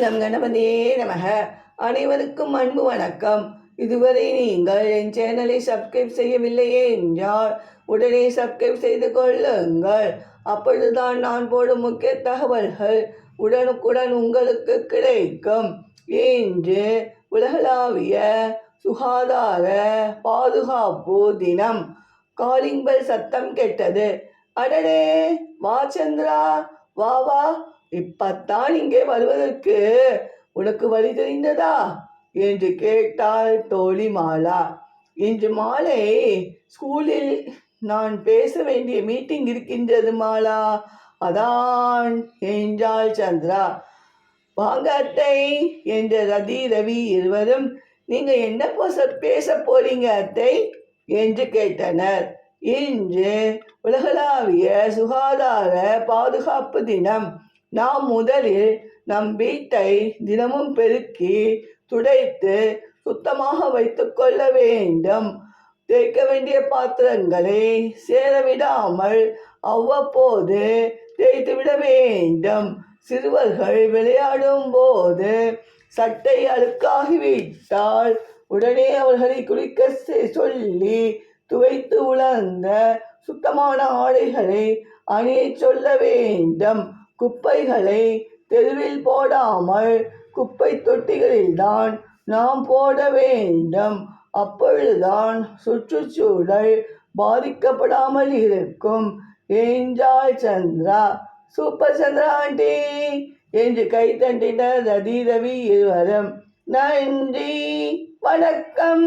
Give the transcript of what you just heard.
Come கணபதியே நமக. அனைவருக்கும் அன்பு வணக்கம். இதுவரை நீங்கள் என் சேனலை சப்ஸ்கிரைப் செய்யவில்லையே என்றால் உடனே சப்ஸ்கிரைப் செய்து கொள்ளுங்கள். அப்பொழுதுதான் நான் போடும் முக்கிய தகவல்கள் உடனுக்குடன் உங்களுக்கு கிடைக்கும். இன்று உலகளாவிய சுகாதார பாதுகாப்பு தினம். காலிங் பெல் சத்தம் கேட்டது. அடடே வா சந்திரா வா வா இப்பத்தான் இங்கே வருவதற்கு உனக்கு வழி தெரிந்ததா? என்று கேட்டாள் தோழி மாலா. இன்று மாலை ஸ்கூலில் நான் பேச வேண்டிய மீட்டிங் இருக்கின்றது மாலா. அதான் என்றாள் சந்திரா. வாங்க அத்தை என்ற ரதி ரவி இருவரும் நீங்க என்ன பேச பேச போறீங்க அத்தை? என்று கேட்டனர். இன்று உலகளாவிய சுகாதார பாதுகாப்பு தினம். நாம் முதலில் நம் வீட்டை தினமும் பெருக்கி துடைத்து சுத்தமாக வைத்துக்கொள்ள வேண்டும். தேய்க்க வேண்டிய பாத்திரங்களை சேரவிடாமல் அவ்வப்போது தேய்த்து விட வேண்டும். சிறுவர்கள் விளையாடும் போது சட்டை அழுக்காகிவிட்டால் உடனே அவர்களை குளிக்க செ- சொல்லி துவைத்து உலர்ந்த சுத்தமான ஆடைகளை அணியச் சொல்ல வேண்டும். குப்பைகளை தெருவில் போடாமல் குப்பை தொட்டிகளில்தான் நாம் போட வேண்டும். அப்பொழுதுதான் சுற்றுச்சூழல் பாதிக்கப்படாமல் இருக்கும். என்றாள் சந்திரா சூப்பர் சந்திரா ஆண்டி என்று கைத்தட்டினர் ரதி ரவி இருவரும். நன்றி வணக்கம்.